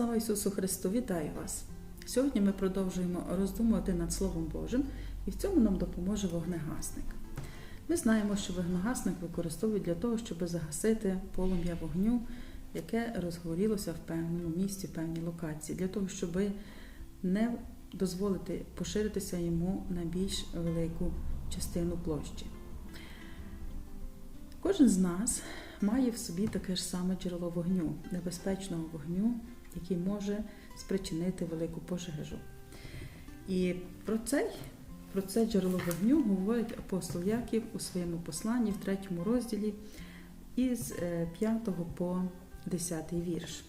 Слава Ісусу Христу! Вітаю вас! Сьогодні ми продовжуємо роздумувати над Словом Божим, і в цьому нам допоможе вогнегасник. Ми знаємо, що вогнегасник використовують для того, щоб загасити полум'я вогню, яке розгорілося в певному місці, в певній локації, для того, щоб не дозволити поширитися йому на більш велику частину площі. Кожен з нас має в собі таке ж саме джерело вогню, небезпечного вогню, який може спричинити велику пожежу. І про цей, про це джерело вогню говорить апостол Яків у своєму посланні в третьому розділі із 5 по 10 вірш.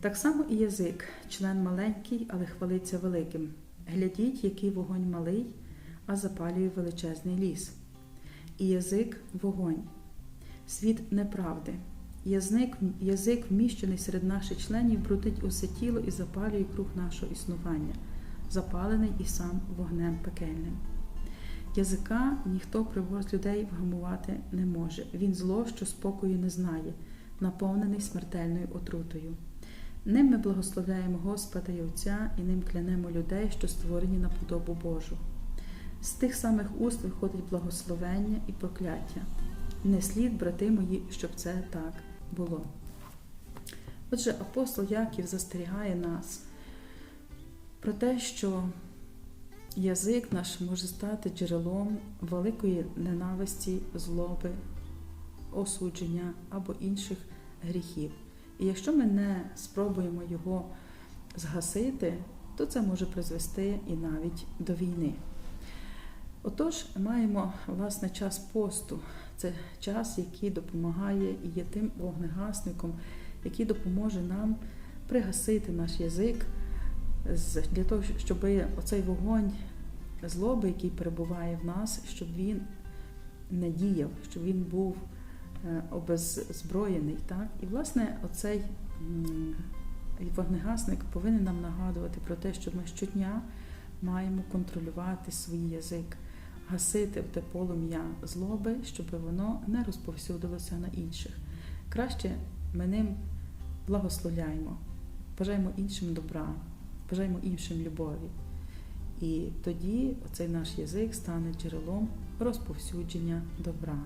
Так само і язик, член маленький, але хвалиться великим. Глядіть, який вогонь малий, а запалює величезний ліс. І язик вогонь, світ неправди. Язик, язик, вміщений серед наших членів, брудить усе тіло і запалює круг нашого існування, запалений і сам вогнем пекельним. Язика ніхто привоз людей вгамувати не може. Він зло, що спокою не знає, наповнений смертельною отрутою. Ним ми благословляємо Господа і Отця, і ним клянемо людей, що створені на подобу Божу. З тих самих уст виходить благословення і прокляття. Не слід, брати мої, щоб це так було. Отже, апостол Яків застерігає нас про те, що язик наш може стати джерелом великої ненависті, злоби, осудження або інших гріхів. І якщо ми не спробуємо його згасити, то це може призвести і навіть до війни. Отож, маємо власне час посту. Це час, який допомагає і є тим вогнегасником, який допоможе нам пригасити наш язик для того, щоб оцей вогонь злоби, який перебуває в нас, щоб він не діяв, щоб він був обеззброєний. Так? І, власне, оцей вогнегасник повинен нам нагадувати про те, що ми щодня маємо контролювати свій язик гасити в те полум'я злоби, щоб воно не розповсюдилося на інших. Краще ми ним благословляємо, бажаємо іншим добра, бажаємо іншим любові. І тоді оцей наш язик стане джерелом розповсюдження добра.